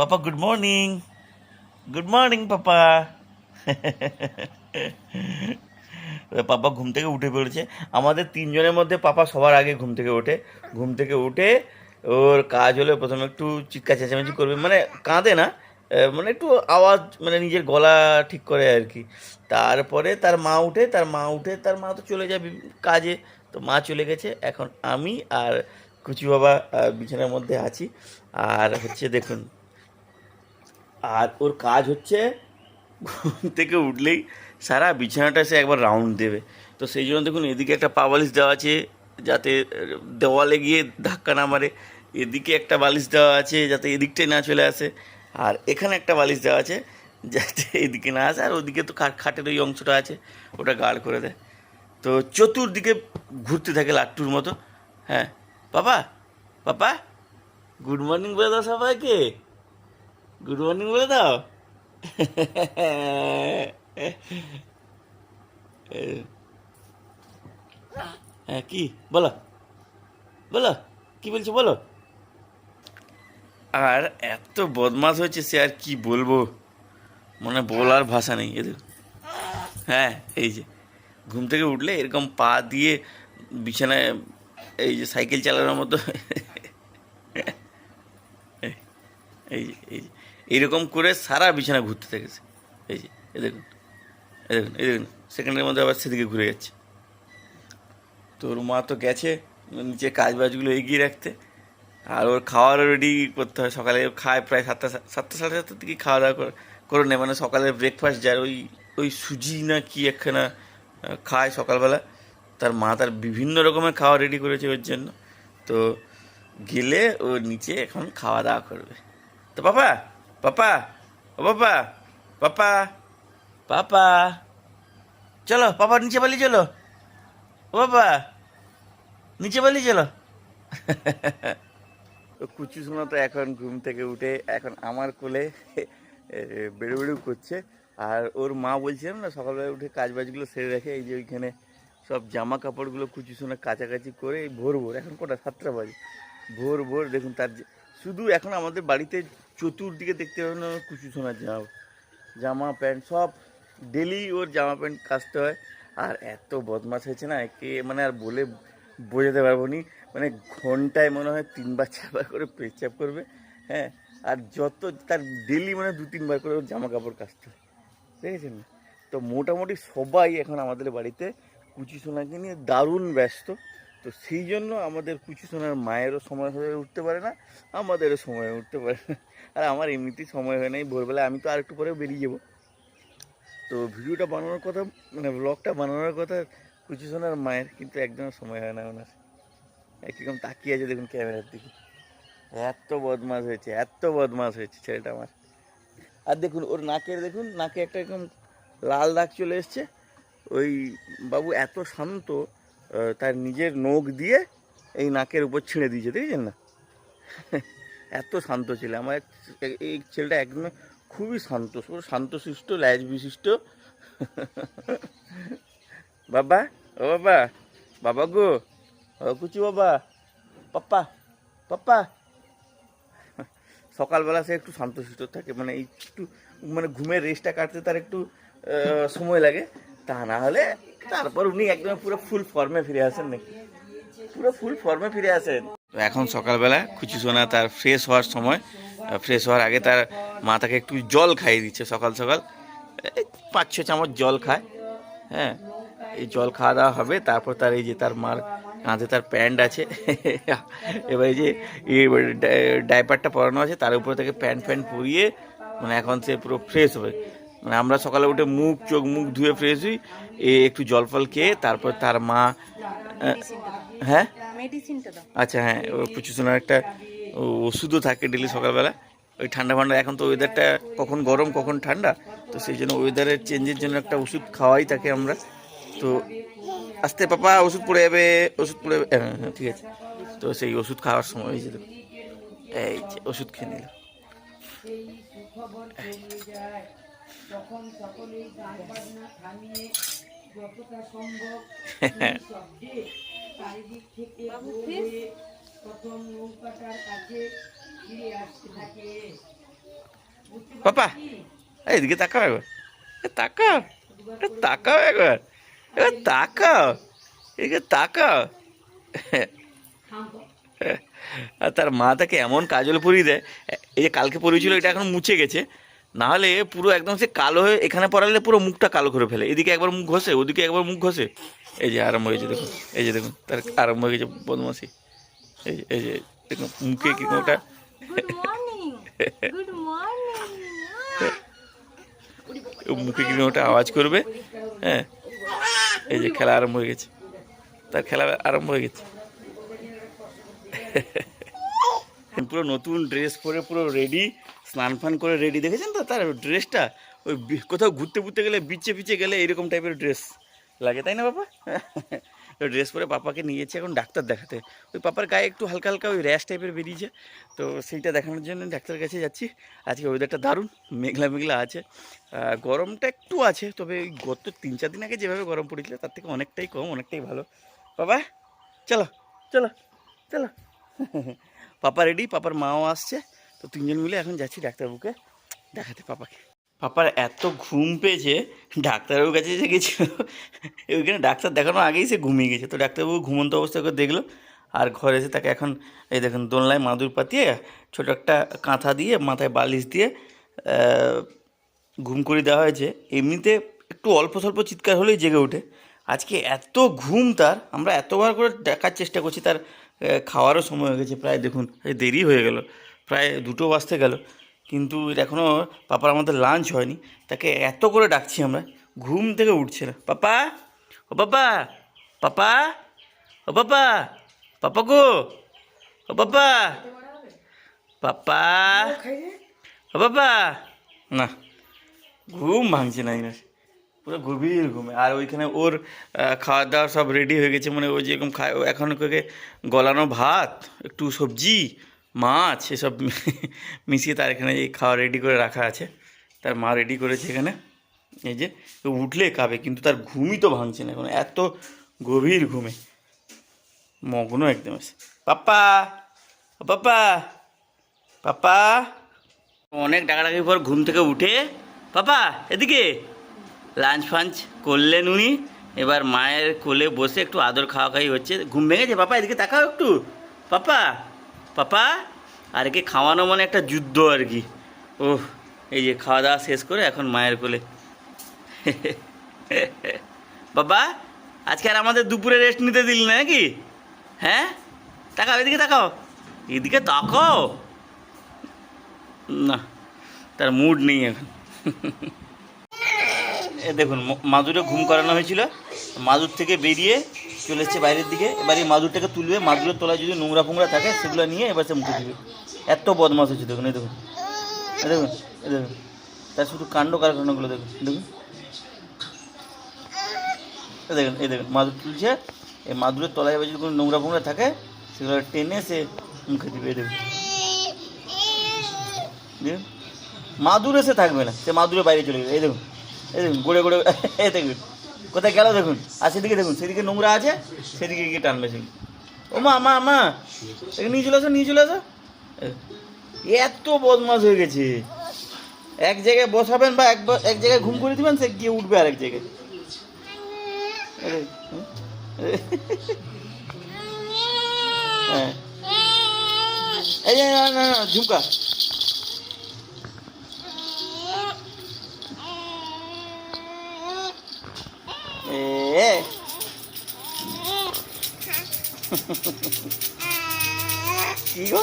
Papa good morning good morning papa papa ঘুম থেকে উঠে পড়েছে। আমাদের তিনজনের মধ্যে পাপা সবার আগে ঘুম থেকে ওঠে। ঘুম থেকে উঠে ওর কাজ হলে প্রথমে একটু চিৎকার চেঁচামেচি করবে। মানে কাঁদে না মানে একটু আওয়াজ মানে নিজের গলা ঠিক করে আর কি। তারপরে তার মা উঠে, তার মা উঠে, তার মা তো চলে যায় বি- কাজে। তো মা চলে গেছে। এখন আমি আর কুচি বাবা বিছানার মধ্যে আছি। আর হচ্ছে দেখুন আর ওর কাজ হচ্ছে ঘুম থেকে উঠলেই সারা বিছানাটা সে একবার রাউন্ড দেবে। তো সেই জন্য দেখুন, এদিকে একটা পা বালিশ দেওয়া আছে যাতে দেওয়ালে গিয়ে ধাক্কা না মারে। এদিকে একটা বালিশ দেওয়া আছে যাতে এদিকটাই না চলে আসে। আর এখানে একটা বালিশ দেওয়া আছে যাতে এদিকে না আসে। আর ওদিকে তো খাটের ওই অংশটা আছে, ওটা গার্ড করে দেয়। তো চতুর্দিকে ঘুরতে থাকে লাট্টুর মতো। হ্যাঁ। পাপা? পাপা? গুড মর্নিং বলে দাও সবাইকে। গুড মর্নিং বলে দাও। হ্যাঁ কি? বলো। বলো। কি বলছো বলো? আর এত বদমাস হয়েছে সে আর কি বলব? মানে বলার ভাষা নেই এদের হ্যাঁ এই যে, ঘুম থেকে উঠলে এরকম পা দিয়ে বিছানায় এই যে সাইকেল চালানোর মতো। এই এই এইরকম করে সারা বিছানা ঘুরতে থেকেছে এই যে এই দেখুন এই দেখুন এই দেখুন, সেকেন্ডের মধ্যে আবার সেদিকে ঘুরে যাচ্ছে। তোর মা তো গেছে নিচে কাজ বাজগুলো এগিয়ে রাখতে, আর ওর খাওয়ারও রেডি করতে হয়। সকালে খায় প্রায় সাতটা সাতটা, সাড়ে সাতটার দিকে খাওয়া দাওয়া করে নেয়। মানে সকালে ব্রেকফাস্ট যায় ওই ওই সুজি না কি একখানা খায় সকালবেলা। তার মা তার বিভিন্ন রকমের খাওয়া রেডি করেছে ওর জন্য। তো গেলে ও নিচে এখন খাওয়া দাওয়া করবে। তো পাপা পাপা ও পাপা পাপা পাপা চলো পাপা নিচে পালি চলো ও বাবা নিচে পালি চলো কুচু শোনা তো এখন ঘুম থেকে উঠে এখন আমার কোলে বেড়ু বেড়ু করছে। আর ওর মা বলছিলাম না সকালবেলা উঠে কাজ বাজগুলো সেরে রাখে এই যে ওইখানে সব জামা কাপড়গুলো কুচি সোনা কাছাকাছি করে ভোর ভোর, এখন কটা সাতটা বাজে। ভোর ভোর দেখুন তার শুধু এখন আমাদের বাড়িতে চতুর্দিকে দেখতে পাবেন কুচি সোনার জামা জামা প্যান্ট, সব ডেলি ওর জামা প্যান্ট কাচতে হয়। আর এত বদমাশ হয়েছে না, একে মানে আর বলে বোঝাতে পারব নি। মানে ঘন্টায় মনে হয় তিনবার, চারবার করে পেচাপ করবে হ্যাঁ। আর যত তার ডেলি মানে দু, তিনবার করে ওর জামা কাপড় কাচতে হয়। দেখেছেন? তো মোটামুটি সবাই এখন আমাদের বাড়িতে কুচি সোনাকে নিয়ে দারুণ ব্যস্ত। তো সেই জন্য আমাদের কুচি সোনার মায়েরও সময় হয়ে উঠতে পারে না, আমাদেরও সময় উঠতে পারে না। আর আমার এমনিতেই সময় হয় নাই ভোরবেলা আমি তো আর একটু পরে বেরিয়ে যাব। তো ভিডিওটা বানানোর কথা মানে ব্লগটা বানানোর কথা কুচি সোনার মায়ের কিন্তু একদম সময় হয় না ওনার। একরকম তাকিয়ে আছে দেখুন ক্যামেরার দিকে। এত বদমাস হয়েছে, এত বদমাস হয়েছে ছেলেটা আমার। আর দেখুন, ওর নাকের দেখুন, নাকে একটা এরকম লাল দাগ চলে এসছে। ওই বাবু এত শান্ত তার নিজের নখ দিয়ে এই নাকের উপর ছিঁড়ে দিয়েছে, দেখেছেন না? এত শান্ত ছেলে। আমার এই ছেলেটা একদম খুবই শান্ত শান্তশিষ্ট, ল্যাজ বিশিষ্ট। বাবা, ও বাবা বাবা গো কুচু বাবা, পাপ্পা পাপ্পা। সকালবেলা সে একটু শান্তশিষ্ট থাকে মানে একটু মানে ঘুমের রেস্টটা কাটতে তার একটু সময় লাগে। তা না হলে তারপর উনি একদম পুরো ফুল ফর্মে ফিরে আসেন নাকি পুরো ফুল ফর্মে ফিরে আসেন। তো এখন সকালবেলা খুচি সোনা তার ফ্রেশ হওয়ার সময় ফ্রেশ হওয়ার আগে তার মা তাকে একটু জল খাইয়ে দিচ্ছে সকাল সকাল। পাঁচ ছ চামচ জল খায় হ্যাঁ। এই জল খাওয়া দাওয়া হবে, তারপর তার এই যে তার মার কাঁধে তার প্যান্ট আছে, এবার এই যে ডাইপারটা পরানো আছে, তার উপরে থেকে প্যান্ট ফ্যান্ট পরিয়ে মানে এখন সে পুরো ফ্রেশ হবে। আমরা সকালে উঠে মুখ চোখ মুখ ধুয়ে ফ্রেশ হই এ একটু জল ফল খেয়ে তারপর তার মা হ্যাঁ? আচ্ছা হ্যাঁ ও প্রচুর সোনার একটা ওষুধও থাকে ডেলি সকালবেলা। ওই ঠান্ডা ফান্ডা এখন তো ওয়েদারটা কখন গরম কখন ঠান্ডা তো সেই জন্য ওয়েদারের চেঞ্জের জন্য একটা ওষুধ খাওয়াই তাকে আমরা। তো আস্তে পাপা ওষুধ পড়ে যাবে ওষুধ পড়ে যাবে। হ্যাঁ হ্যাঁ ঠিক আছে। তো সেই ওষুধ খাওয়ার সময় হয়েছিল এই যে ওষুধ খেয়ে নিল তখন সকলেই গান বাজনা থামিয়ে যতটা সম্ভব শব্দে চারিদিক থেকে প্রথম নৌকাটার কাছে ফিরে আসতে থাকে। পাপা এদিকে তাকাও একবার। এ, তাকাও। এ, তাকাও একবার। এবার তাকাও। এদিকে তাকাও। আর তার মা তাকে এমন কাজল পরিয়ে দেয় এই যে কালকে পরিয়েছিল এটা এখন মুছে গেছে। নাহলে পুরো একদম সে কালো হয়ে এখানে পড়ালে পুরো মুখটা কালো করে ফেলে। এদিকে একবার মুখ ঘষে, ওদিকে একবার মুখ ঘষে। এই যে আরম্ভ হয়েছে, দেখুন, এই যে দেখুন, তার আরম্ভ হয়ে গেছে বদমাসি এই যে এই যে, দেখুন, মুখে কি ওটা মুখে কি ওটা আওয়াজ করবে? হ্যাঁ এই যে খেলা আরম্ভ হয়ে গেছে। তার খেলা আরম্ভ হয়ে গেছে। পুরো নতুন ড্রেস পরে পুরো রেডি স্নান ফান করে রেডি দেখেছেন তো? তার ড্রেসটা ওই কোথাও ঘুরতে ঘুরতে গেলে বিচে পিচে গেলে এরকম টাইপের ড্রেস লাগে তাই না বাবা? ওই ড্রেস পরে পাপাকে নিয়েছে এখন ডাক্তার দেখাতে। ওই পাপার গায়ে একটু হালকা হালকা ওই র্যাশ টাইপের বেরিয়েছে। তো সেইটা দেখানোর জন্য ডাক্তারের কাছে যাচ্ছি। আজকে ওয়েদারটা দারুণ মেঘলা মেঘলা আছে। গরমটা একটু আছে তবে ওই গত তিন চার দিন আগে যেভাবে গরম পড়েছিল তার থেকে অনেকটাই কম অনেকটাই ভালো। বাবা চলো। চলো চলো। পাপা রেডি পাপার মাও আসছে। তো তিনজন মিলে এখন যাচ্ছি ডাক্তারবাবুকে দেখাতে পাপাকে। পাপার এত ঘুম পেয়েছে, ডাক্তারবাবুর কাছে এসে গেছিল ওইখানে ডাক্তার দেখানোর আগেই সে ঘুমিয়ে গেছে। তো ডাক্তারবাবু ঘুমন্ত অবস্থা করে দেখল, আর ঘরে এসে তাকে এখন, এই দেখুন, দোলনায় মাদুর পাতিয়ে, ছোটো একটা কাঁথা দিয়ে, মাথায় বালিশ দিয়ে ঘুম করে দেওয়া হয়েছে। এমনিতে একটু অল্প স্বল্প চিৎকার হলেই জেগে ওঠে। আজকে এত ঘুম তার, আমরা এতবার করে দেখার চেষ্টা করছি, তার খাওয়ারও সময় হয়ে গেছে। প্রায় দেখুন দেরি হয়ে গেল। প্রায় দুটো বাজতে গেল, কিন্তু এখনও পাপার আমাদের লাঞ্চ হয়নি। তাকে এত করে ডাকছি আমরা, ঘুম থেকে উঠছে না। পাপা? ও পাপা? পাপা? ও পাপা? পাপা গো? ও পাপা? পাপা? ও বাবা না, ঘুম ভাঙছে না ইনার পুরো গভীর ঘুমে। আর ওইখানে ওর খাওয়া দাওয়া সব রেডি হয়ে গেছে মানে ও যেরকম খায় এখন গলানো ভাত, একটু সবজি মাছ এসব মিশিয়ে তার এখানে এই খাওয়া রেডি করে রাখা আছে। তার মা রেডি করেছে এখানে। এই যে উঠলে খাবে, কিন্তু তার ঘুমই তো ভাঙছে না এখন। এত গভীর ঘুমে। মগ্ন একদম আছে। পাপ্পা! পাপ্পা! পাপা অনেক ডাকাডাকির পর ঘুম থেকে উঠে। পাপা এদিকে। লাঞ্চ ফাঞ্চ করলেন উনি। এবার মায়ের কোলে বসে একটু আদর খাওয়া খাওয়াই হচ্ছে। ঘুম ভেঙেছে? পাপা এদিকে তাকাও একটু। পাপা পাপা, আর একে খাওয়ানো মানে একটা যুদ্ধ আর কি। ও এই যে খাওয়া দাওয়া শেষ করে এখন মায়ের কোলে। বাবা আজকে আর আমাদের দুপুরে রেস্ট নিতে দিল না নাকি? হ্যাঁ? তাকাও, এদিকে তাকাও। এদিকে তাকাও? না, তার মুড নেই এখন। এ দেখুন মাদুরে ঘুম করানো হয়েছিল। মাদুর থেকে বেরিয়ে চলে এসছে বাইরের দিকে। এবার এই মাদুরটাকে তুলবে, মাদুরের তলায় যদি নোংরা ফোংরা থাকে, সেগুলো নিয়ে এবার সে মুখে দিবে। এত বদমাস হচ্ছে দেখুন, এই দেখুন। দেখুন, এই দেখুন। তার শুধু কাণ্ড কারখানাগুলো দেখুন দেখুন। এই দেখুন এই দেখুন, মাদুর তুলছে। এই মাদুরের তলায় এবার যদি কোনো নোংরা ফোংরা থাকে, সেগুলো টেনে সে মুখে দিবে, এই দেখুন। দেখুন, মাদুর এসে থাকবে না, সে মাদুরে বাইরে চলে গেবে এই দেখুন এই দেখুন, গড়ে গড়ে, এই দেখুন। কোথায় গেল দেখুন? আর সেদিকে দেখুন সেদিকে নোংরা আছে সেদিকে গিয়ে টানবে সে ও মা মা মা নিয়ে চলে আসো নিয়ে চলে আসো। এত বদমাস হয়ে গেছে। এক জায়গায় বসাবেন বা এক এক জায়গায় ঘুম করে দিবেন সে গিয়ে উঠবে জায়গায়। এই দেখুন, হুম? হ্যাঁ না না ঝুমকা। কি গো